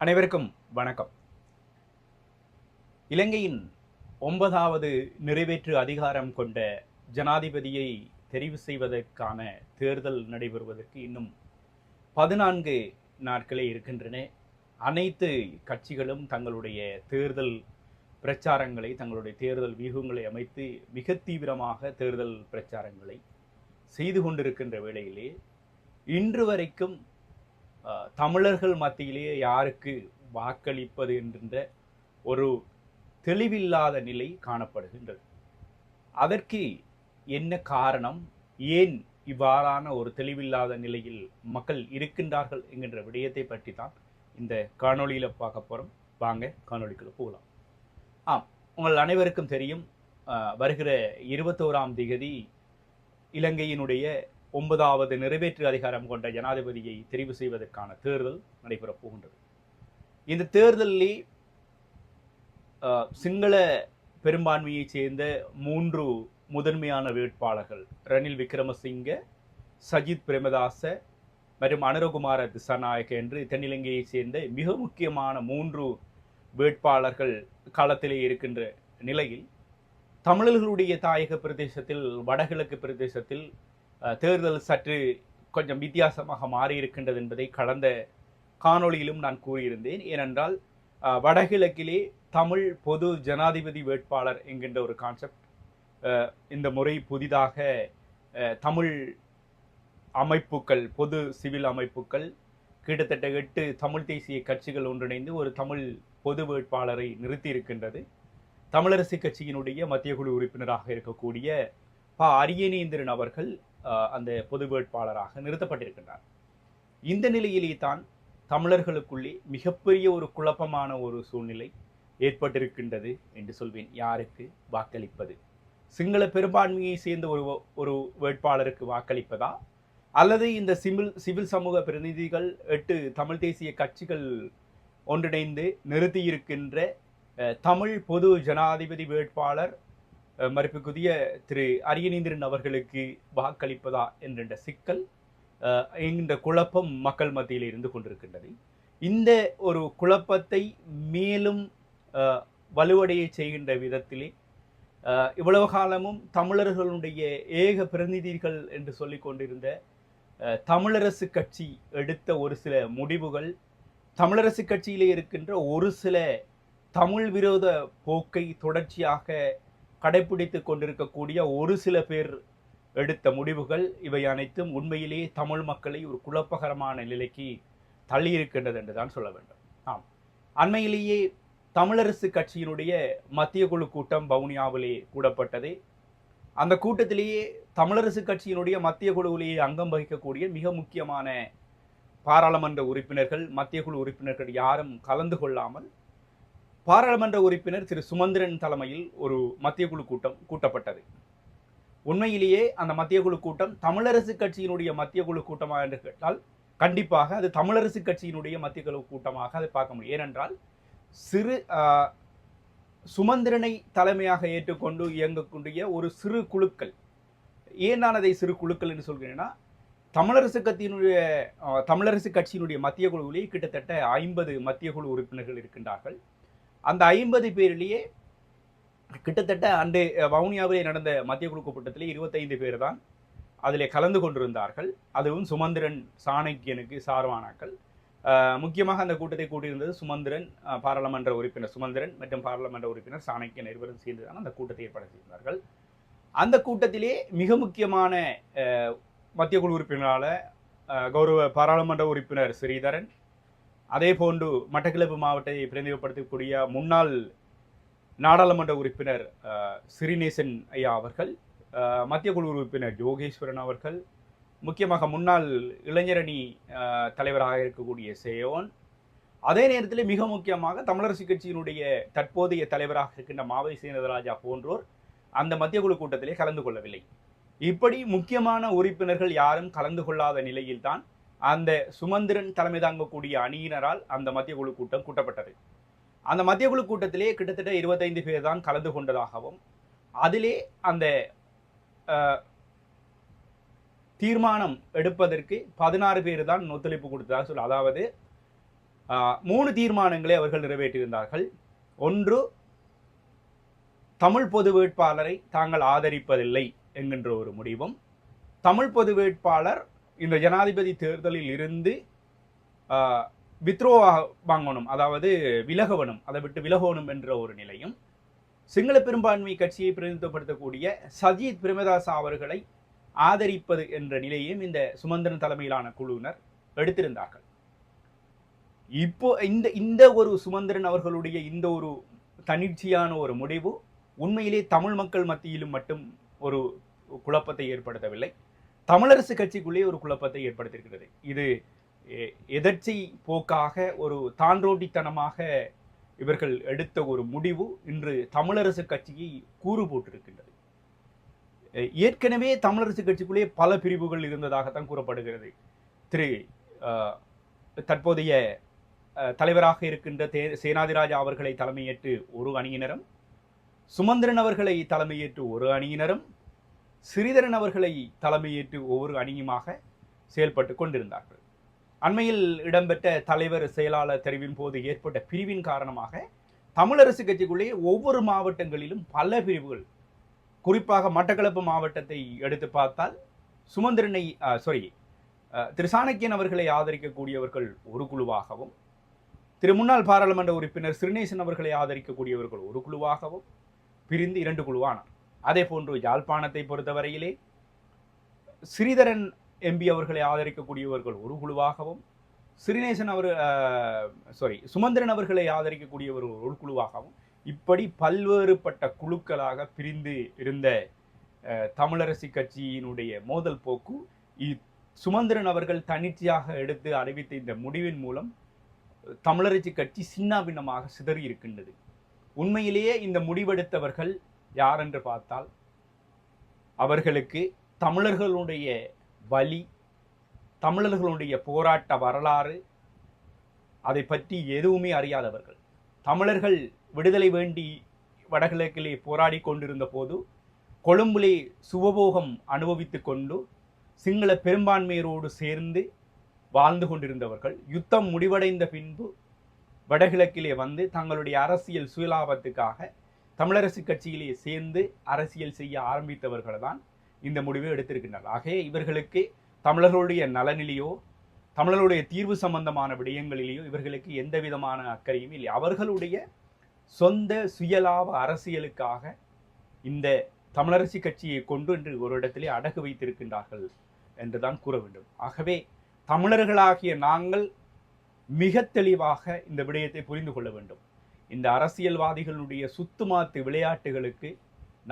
அனைவருக்கும் வணக்கம். இலங்கையின் ஒன்பதாவது நிறைவேற்று அதிகாரம் கொண்ட ஜனாதிபதியை தெரிவு செய்வதற்கான தேர்தல் நடைபெறுவதற்கு இன்னும் பதினான்கு நாட்களே இருக்கின்றன. அனைத்து கட்சிகளும் தங்களுடைய தேர்தல் பிரச்சாரங்களை தங்களுடைய தேர்தல் வியூகங்களை அமைத்து மிக தீவிரமாக தேர்தல் பிரச்சாரங்களை செய்து கொண்டிருக்கின்ற வேளையிலே இன்று வரைக்கும் தமிழர்கள் மத்தியிலேயே யாருக்கு வாக்களிப்பது என்கின்ற ஒரு தெளிவில்லாத நிலை காணப்படுகின்றது. அதற்கு என்ன காரணம்? ஏன் இவ்வாறான ஒரு தெளிவில்லாத நிலையில் மக்கள் இருக்கின்றார்கள் என்கின்ற விடயத்தை பற்றி தான் இந்த காணொளியில் பார்க்க போகிறோம் வாங்க காணொலிக்குள்ளே போகலாம். ஆம் உங்கள் அனைவருக்கும் தெரியும் வருகிற இருபத்தோராம் திகதி இலங்கையினுடைய ஒன்பதாவது நிறைவேற்று அதிகாரம் கொண்ட ஜனாதிபதியை தெரிவு செய்வதற்கான தேர்தல் நடைபெறப் போகின்றது. இந்த தேர்தலில் சிங்கள பெரும்பான்மையைச் சேர்ந்த மூன்று முதன்மையான வேட்பாளர்கள் ரணில் விக்ரமசிங்க சஜித் பிரேமதாச மற்றும் அனுரகுமார திசாநாயக்க என்று தென்னிலங்கையைச் சேர்ந்த மிக முக்கியமான மூன்று வேட்பாளர்கள் காலத்திலே இருக்கின்ற நிலையில் தமிழர்களுடைய தாயக பிரதேசத்தில் வடகிழக்கு பிரதேசத்தில் தேர்தல் சற்று கொஞ்சம் வித்தியாசமாக மாறி இருக்கின்றது என்பதை கடந்த காணொளியிலும் நான் கூறியிருந்தேன். ஏனென்றால் வடகிழக்கிலே தமிழ் பொது ஜனாதிபதி வேட்பாளர் என்கின்ற ஒரு கான்செப்ட் இந்த முறை புதிதாக தமிழ் அமைப்புகள் பொது சிவில் அமைப்புகள் கிட்டத்தட்ட எட்டு தமிழ் தேசிய கட்சிகள் ஒன்றிணைந்து ஒரு தமிழ் பொது வேட்பாளரை நிறுத்தி இருக்கின்றது தமிழரசு கட்சியினுடைய மத்திய குழு உறுப்பினராக இருக்கக்கூடிய ப அரியநேந்திரன் அவர்கள் அந்த பொது வேட்பாளராக நிறுத்தப்பட்டிருக்கின்றார். இந்த நிலையிலே தான் தமிழர்களுக்குள்ளே மிகப்பெரிய ஒரு குழப்பமான ஒரு சூழ்நிலை ஏற்பட்டிருக்கின்றது என்று சொல்வேன். யாருக்கு? வாக்களிப்பது. சிங்கள பெரும்பான்மையை சேர்ந்த ஒரு ஒரு வேட்பாளருக்கு வாக்களிப்பதா? அல்லது இந்த சிவில் சிவில் சமூக பிரதிநிதிகள் எட்டு தமிழ் தேசிய கட்சிகள் ஒன்றிணைந்து நிறுத்தியிருக்கின்ற அஹ், தமிழ் பொது ஜனாதிபதி வேட்பாளர் மறுப்புக்குதிய திரு அரியநேந்திரன் அவர்களுக்கு வாக்களிப்பதா என்கின்ற சிக்கல் என்கின்ற குழப்பம் மக்கள் மத்தியில் இருந்து கொண்டிருக்கின்றது. இந்த ஒரு குழப்பத்தை மேலும் வலுவடைய செய்கின்ற விதத்திலே இவ்வளவு காலமும் தமிழர்களுடைய ஏக பிரதிநிதிகள் என்று சொல்லி கொண்டிருந்த தமிழரசு கட்சி எடுத்த ஒரு சில முடிவுகள் தமிழரசு கட்சியிலே இருக்கின்ற ஒரு சில தமிழ் விரோத போக்கை தொடர்ச்சியாக கடைபிடித்து கொண்டிருக்கக்கூடிய ஒரு சில பேர் எடுத்த முடிவுகள் இவை அனைத்தும் உண்மையிலேயே தமிழ் மக்களை ஒரு குழப்பகரமான நிலைக்கு தள்ளியிருக்கின்றது என்று தான் சொல்ல வேண்டும். ஆம். அண்மையிலேயே தமிழரசு கட்சியினுடைய மத்திய குழு கூட்டம் வவுனியாவிலே கூடப்பட்டது. அந்த கூட்டத்திலேயே தமிழரசு கட்சியினுடைய மத்திய குழுவிலேயே அங்கம் வகிக்கக்கூடிய மிக முக்கியமான பாராளுமன்ற உறுப்பினர்கள் மத்திய குழு உறுப்பினர்கள் யாரும் கலந்து கொள்ளாமல் பாராளுமன்ற உறுப்பினர் திரு சுமந்திரன் தலைமையில் ஒரு மத்திய குழு கூட்டம் கூட்டப்பட்டது. உண்மையிலேயே அந்த மத்திய குழு கூட்டம் தமிழரசு கட்சியினுடைய மத்திய குழு கூட்டமாக என்று கேட்டால் கண்டிப்பாக அது தமிழரசு கட்சியினுடைய மத்திய குழு கூட்டமாக அதை பார்க்க முடியும். ஏனென்றால் சிறு சுமந்திரனை தலைமையாக ஏற்றுக்கொண்டு இயங்கக்கூடிய ஒரு சிறு குழுக்கள் ஏன் நான் அதை சிறு குழுக்கள் என்று சொல்கிறேன்னா தமிழரசு கட்சியினுடைய தமிழரசு கட்சியினுடைய மத்திய குழுவிலே கிட்டத்தட்ட ஐம்பது மத்திய குழு உறுப்பினர்கள் இருக்கின்றார்கள். அந்த ஐம்பது பேரிலேயே கிட்டத்தட்ட அன்று வவுனியாவிலே நடந்த மத்திய குழு கூட்டத்திலே இருபத்தைந்து பேர் தான் அதில் கலந்து கொண்டிருந்தார்கள். அதுவும் சுமந்திரன் சாணக்கியனுக்கு சார்பானாக்கள். முக்கியமாக அந்த கூட்டத்தை கூட்டியிருந்தது சுமந்திரன் பாராளுமன்ற உறுப்பினர் சுமந்திரன் மற்றும் பாராளுமன்ற உறுப்பினர் சாணக்கியன் இருவரும் சேர்ந்து தான் அந்த கூட்டத்தை ஏற்பாடு செய்தார்கள். அந்த கூட்டத்திலே மிக முக்கியமான மத்திய குழு உறுப்பினரால் கௌரவ பாராளுமன்ற உறுப்பினர் ஸ்ரீதரன் அதே போன்று மட்டக்களப்பு மாவட்டத்தை பிரதிநிதிப்படுத்தக்கூடிய முன்னாள் நாடாளுமன்ற உறுப்பினர் சிறிநேசன் ஐயா அவர்கள் மத்திய குழு உறுப்பினர் யோகேஸ்வரன் அவர்கள் முக்கியமாக முன்னாள் இளைஞரணி தலைவராக இருக்கக்கூடிய சேயோன் அதே நேரத்தில் மிக முக்கியமாக தமிழரசு கட்சியினுடைய தற்போதைய தலைவராக இருக்கின்ற மாவை சீனதராஜா போன்றோர் அந்த மத்திய குழு கூட்டத்திலே கலந்து கொள்ளவில்லை. இப்படி முக்கியமான உறுப்பினர்கள் யாரும் கலந்து கொள்ளாத நிலையில்தான் அந்த சுமந்திரன் தலைமை தாங்கக்கூடிய அணியினரால் அந்த மத்திய குழு கூட்டம் கூட்டப்பட்டது. அந்த மத்திய குழு கூட்டத்திலே கிட்டத்தட்ட இருபத்தைந்து பேர் தான் கலந்து கொண்டதாகவும் அதிலே அந்த தீர்மானம் எடுப்பதற்கு பதினாறு பேர் தான் ஒத்துழைப்பு கொடுத்ததாக சொல்ல அதாவது மூணு தீர்மானங்களை அவர்கள் நிறைவேற்றியிருந்தார்கள். ஒன்று தமிழ் பொது வேட்பாளரை தாங்கள் ஆதரிப்பதில்லை என்கின்ற ஒரு முடிவும். தமிழ் பொது வேட்பாளர் இந்த ஜனாதிபதி தேர்தலில் இருந்து வித்ரோ வாங்கணும் அதாவது விலகவனும் அதை விட்டு விலகணும் என்ற ஒரு நிலையும் சிங்கள பெரும்பான்மை கட்சியை பிரதிநிதித்துவப்படுத்தக்கூடிய சஜித் பிரேமதாசா அவர்களை ஆதரிப்பது என்ற நிலையையும் இந்த சுமந்திரன் தலைமையிலான குழுவினர் எடுத்திருந்தார்கள். இப்போ இந்த இந்த ஒரு சுமந்திரன் அவர்களுடைய இந்த ஒரு தனிச்சையான ஒரு முடிவு உண்மையிலே தமிழ் மக்கள் மத்தியிலும் மட்டும் ஒரு குழப்பத்தை ஏற்படுத்தவில்லை. தமிழரசு கட்சிக்குள்ளேயே ஒரு குழப்பத்தை ஏற்படுத்தியிருக்கிறது. இது எ- எதர்ச்சி போக்காக ஒரு தான்றோட்டித்தனமாக இவர்கள் எடுத்த ஒரு முடிவு இன்று தமிழரசு கட்சியை கூறு போட்டிருக்கின்றது. ஏற்கனவே தமிழரசு கட்சிக்குள்ளே பல பிரிவுகள் இருந்ததாகத்தான் கூறப்படுகிறது. திரு தற்போதைய தலைவராக இருக்கின்ற தே சேனாதிராஜா அவர்களை தலைமையேற்று ஒரு அணியினரும் சுமந்திரன் அவர்களை தலைமையேற்று ஒரு அணியினரும் ஸ்ரீதரன் அவர்களை தலைமையேற்று ஒவ்வொரு அணியுமாக செயல்பட்டு கொண்டிருந்தார்கள். அண்மையில் இடம்பெற்ற தலைவர் செயலாளர் தெரிவின் போது ஏற்பட்ட பிரிவின் காரணமாக தமிழரசு கட்சிக்குள்ளே ஒவ்வொரு மாவட்டங்களிலும் பல பிரிவுகள் குறிப்பாக மட்டக்களப்பு மாவட்டத்தை எடுத்து பார்த்தால் சுமந்திரனை சாரி திரு சாணக்கியன் அவர்களை ஆதரிக்கக்கூடியவர்கள் ஒரு குழுவாகவும் திரு முன்னாள் பாராளுமன்ற உறுப்பினர் சிறுநேசன் அவர்களை ஆதரிக்கக்கூடியவர்கள் ஒரு குழுவாகவும் பிரிந்து இரண்டு குழுவானார். அதே போன்று யாழ்ப்பாணத்தை பொறுத்தவரையிலே ஸ்ரீதரன் எம்பி அவர்களை ஆதரிக்கக்கூடியவர்கள் ஒரு குழுவாகவும் ஸ்ரீநேசன் அவர் சாரி சுமந்திரன் அவர்களை ஆதரிக்கக்கூடியவர்கள் ஒரு குழுவாகவும் இப்படி பல்வேறுபட்ட குழுக்களாக பிரிந்து இருந்த தமிழரசி கட்சியினுடைய மோதல் போக்கு இ- சுமந்திரன் அவர்கள் தனிச்சையாக எடுத்து அறிவித்த இந்த முடிவின் மூலம் தமிழரசி கட்சி சின்னாபின்னமாக சிதறி இருக்கின்றது. உண்மையிலேயே இந்த முடிவெடுத்தவர்கள் யார் என்று பார்த்தால் அவர்களுக்கு தமிழர்களுடைய வலி தமிழர்களுடைய போராட்ட வரலாறு அதை பற்றி எதுவுமே அறியாதவர்கள். தமிழர்கள் விடுதலை வேண்டி வடகிழக்கிலே போராடி கொண்டிருந்த போது கொழும்பிலே சுகபோகம் அனுபவித்து கொண்டு சிங்கள பெரும்பான்மையரோடு சேர்ந்து வாழ்ந்து கொண்டிருந்தவர்கள் யுத்தம் முடிவடைந்த பின்பு வடகிழக்கிலே வந்து தங்களுடைய அரசியல் சுயலாபத்துக்காக தமிழரசு கட்சியிலே சேர்ந்து அரசியல் செய்ய ஆரம்பித்தவர்கள் தான் இந்த முடிவை எடுத்திருக்கின்றனர். ஆகவே இவர்களுக்கு தமிழர்களுடைய நலனிலேயோ தமிழர்களுடைய தீர்வு சம்பந்தமான விடயங்களிலேயோ இவர்களுக்கு எந்த விதமான அக்கறையும் இல்லை. அவர்களுடைய சொந்த சுயலாப அரசியலுக்காக இந்த தமிழரசி கட்சியை கொண்டு என்று ஒரு இடத்திலே அடகு வைத்திருக்கின்றார்கள் என்றுதான் கூற வேண்டும். ஆகவே தமிழர்களாகிய நாங்கள் மிக தெளிவாக இந்த விடயத்தை புரிந்து கொள்ள வேண்டும். இந்த அரசியல்வாதிகளுடைய சுத்துமாத்து விளையாட்டுகளுக்கு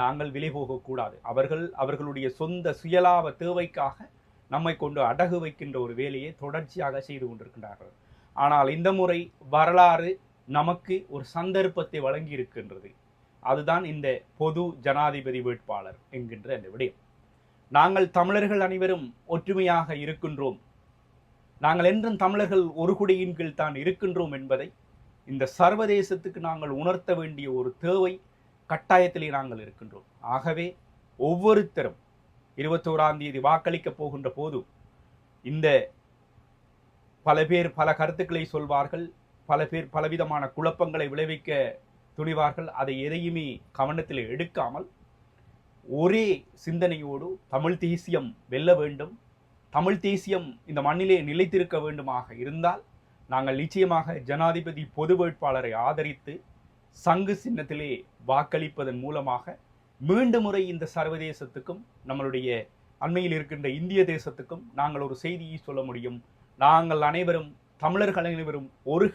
நாங்கள் விலை போகக்கூடாது. அவர்கள் அவர்களுடைய சொந்த சுயலாப தேவைக்காக நம்மை கொண்டு அடகு வைக்கின்ற ஒரு வேலையை தொடர்ச்சியாக செய்து கொண்டிருக்கின்றார்கள். ஆனால் இந்த முறை வரலாறு நமக்கு ஒரு சந்தர்ப்பத்தை வழங்கி இருக்கின்றது அதுதான் இந்த பொது ஜனாதிபதி வேட்பாளர் என்கின்ற அந்த விடயம். நாங்கள் தமிழர்கள் அனைவரும் ஒற்றுமையாக இருக்கின்றோம். நாங்கள் என்றும் தமிழர்கள் ஒரு குடியின் கீழ் தான் இருக்கின்றோம் என்பதை இந்த சர்வதேசத்துக்கு நாங்கள் உணர்த்த வேண்டிய ஒரு தேவை கட்டாயத்திலே நாங்கள் இருக்கின்றோம். ஆகவே ஒவ்வொருத்தரும் இருபத்தோராம் தேதி வாக்களிக்கப் போகின்ற போது இந்த பல பேர் பல கருத்துக்களை சொல்வார்கள் பல பேர் பலவிதமான குழப்பங்களை விளைவிக்க துணிவார்கள் அதை எதையுமே கவனத்தில் எடுக்காமல் ஒரே சிந்தனையோடு தமிழ் தேசியம் வெல்ல வேண்டும் தமிழ் தேசியம் இந்த மண்ணிலே நிலைத்திருக்க வேண்டுமாக இருந்தால் நாங்கள் நிச்சயமாக ஜனாதிபதி பொது வேட்பாளரை ஆதரித்து சங்கு சின்னத்திலே வாக்களிப்பதன் மூலமாக மீண்டும் முறை இந்த சர்வதேசத்துக்கும் நம்மளுடைய அண்மையில் இருக்கின்ற இந்திய தேசத்துக்கும் நாங்கள் ஒரு செய்தியை சொல்ல முடியும். நாங்கள் அனைவரும் தமிழர்கள் அனைவரும் ஒரு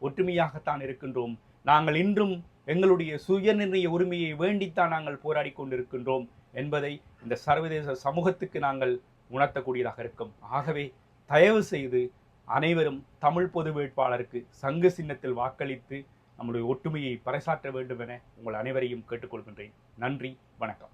ஒற்றுமையாகத்தான் இருக்கின்றோம். நாங்கள் இன்றும் எங்களுடைய சுயநிர்ணய உரிமையை வேண்டித்தான் நாங்கள் போராடி கொண்டிருக்கின்றோம் என்பதை இந்த சர்வதேச சமூகத்துக்கு நாங்கள் உணர்த்தக்கூடியதாக இருக்கும். ஆகவே தயவு செய்து அனைவரும் தமிழ் பொது வேட்பாளருக்கு சங்கு சின்னத்தில் வாக்களித்து நம்முடைய ஒற்றுமையை பறைசாற்ற வேண்டும் என உங்கள் அனைவரையும் கேட்டுக்கொள்கின்றேன். நன்றி வணக்கம்.